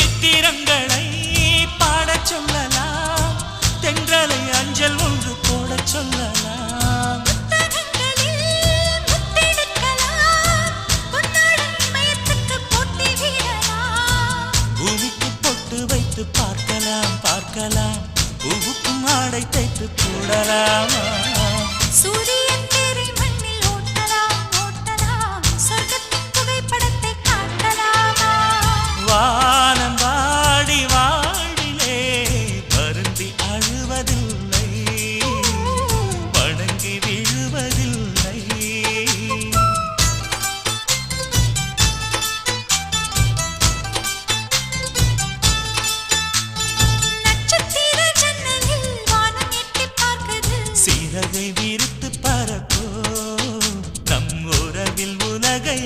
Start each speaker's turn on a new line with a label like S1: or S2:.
S1: சித்திரங்களை பாடச் சொல்லலாம். தென்றலை அஞ்சல் ஒன்று போடச் சொல்லலாம். பூமிக்கு பொட்டு வைத்து பார்க்கலாம் பார்க்கலாம். பூவுக்கும் ஆடை தைத்து போடலாமா? விழுவதில்லை. வணங்கி விழுவதில்லை. சிறகை விரித்து பறக்கோ நம் உறவில் உலகை